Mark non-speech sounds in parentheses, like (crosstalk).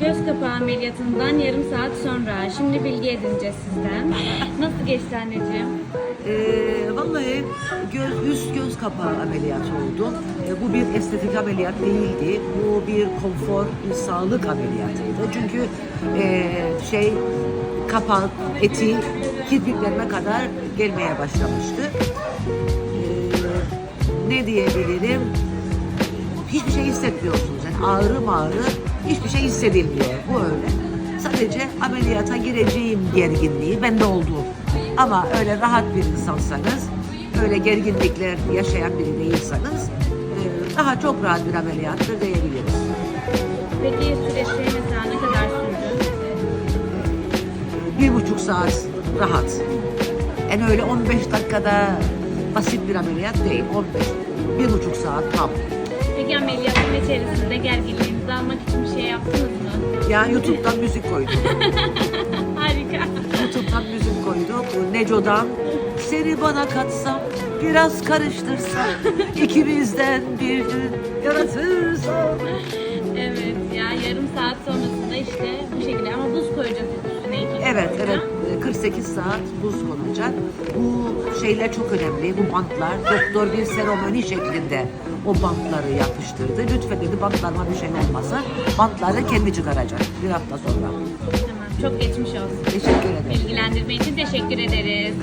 göz kapağı ameliyatından yarım saat sonra. Şimdi bilgi edineceğiz sizden. Nasıl geçti anneciğim? Ee, vallahi göz, üst göz kapağı ameliyatı oldu. Ee, bu bir estetik ameliyat değildi. Bu bir konfor, bir sağlık ameliyatıydı. Çünkü ee, şey kapak, eti kirpiklerime kadar gelmeye başlamıştı. Ee, ne diyebilirim? Hiçbir şey hissetmiyorsunuz. Yani ağrı mağrı hiçbir şey hissedilmiyor. Bu öyle. Sadece ameliyata gireceğim gerginliği bende oldu. Ama öyle rahat bir insansanız, öyle gerginlikler yaşayan biri değilseniz e, daha çok rahat bir ameliyattır diyebiliriz. Peki süreçleri mesela ne kadar sürdü? Bir buçuk saat rahat. Yani öyle 15 dakikada basit bir ameliyat değil. 15, bir buçuk saat tam. Ameliyatın içerisinde gerginliğinizi almak için bir şey yaptınız mı? Yani YouTube'dan müzik koydum. (laughs) Harika. YouTube'dan müzik koyduk. Neco'dan seni bana katsam biraz karıştırsam (laughs) ikimizden birini yaratırsam. 48 saat buz konacak. Bu şeyler çok önemli bu bantlar. Doktor bir seremoni şeklinde o bantları yapıştırdı. Lütfen dedi bantlarıma bir şey olmasın. Bantları kendi çıkaracak bir hafta sonra. Tamam çok geçmiş olsun. Teşekkür ederim. Bilgilendirme için teşekkür ederiz.